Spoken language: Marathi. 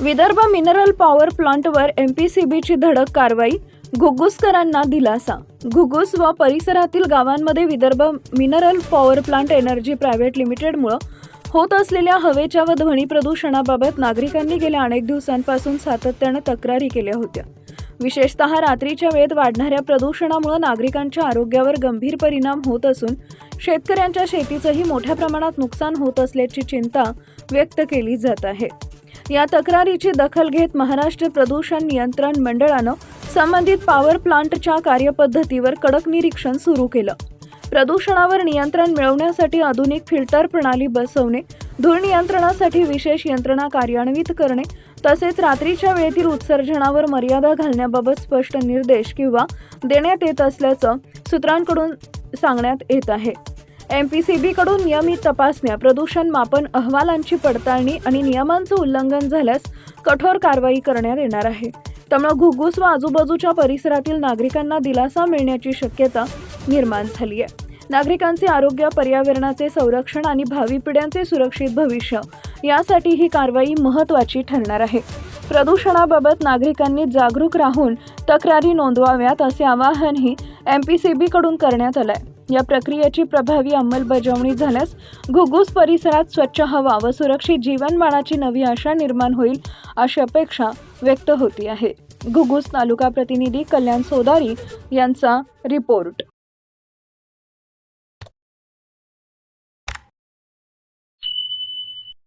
विदर्भ मिनरल पॉवर प्लांटवर एमपीसीबीची धडक कारवाई घुग्गुसकरांना दिलासा. घुग्गुस व परिसरातील गावांमध्ये Vidarbha mineral power plant energy private लिमिटेडमुळं होत असलेल्या हवेच्या व ध्वनी प्रदूषणाबाबत नागरिकांनी गेल्या अनेक दिवसांपासून सातत्यानं तक्रारी केल्या होत्या. विशेषतः रात्रीच्या वेळेत वाढणाऱ्या प्रदूषणामुळे नागरिकांच्या आरोग्यावर गंभीर परिणाम होत असून शेतकऱ्यांच्या शेतीचंही मोठ्या प्रमाणात नुकसान होत असल्याची चिंता व्यक्त केली जात आहे. या तक्रारीची दखल घेत महाराष्ट्र प्रदूषण नियंत्रण मंडळानं संबंधित पॉवर प्लांटच्या कार्यपद्धतीवर कडक निरीक्षण सुरू केलं. प्रदूषणावर नियंत्रण मिळवण्यासाठी आधुनिक फिल्टर प्रणाली बसवणे धूळ नियंत्रणासाठी विशेष यंत्रणा कार्यान्वित करणे तसेच रात्रीच्या वेळेतील उत्सर्जनावर मर्यादा घालण्याबाबत स्पष्ट निर्देश किंवा देण्यात येत असल्याचं सूत्रांकडून सांगण्यात येत आहे. एम पी सी बीकडून नियमित तपासण्या प्रदूषण मापन अहवालांची पडताळणी आणि नियमांचं उल्लंघन झाल्यास कठोर कारवाई करण्यात येणार आहे. त्यामुळे घुग्गुस व आजूबाजूच्या परिसरातील नागरिकांना दिलासा मिळण्याची शक्यता निर्माण झाली आहे. नागरिकांचे आरोग्य पर्यावरणाचे संरक्षण आणि भावी पिढ्यांचे सुरक्षित भविष्य यासाठी ही कारवाई महत्त्वाची ठरणार आहे. प्रदूषणाबाबत नागरिकांनी जागरूक राहून तक्रारी नोंदवाव्यात असे आवाहनही एम पी सी बीकडून करण्यात आलं आहे या प्रक्रियेची प्रभावी अंमलबजावणी झाल्यास घुगूस परिसरात स्वच्छ हवा व सुरक्षित जीवनमानाची नवी आशा निर्माण होईल अशी अपेक्षा व्यक्त होती आहे. घुगूस तालुका प्रतिनिधी कल्याण सोदारी यांचा रिपोर्ट.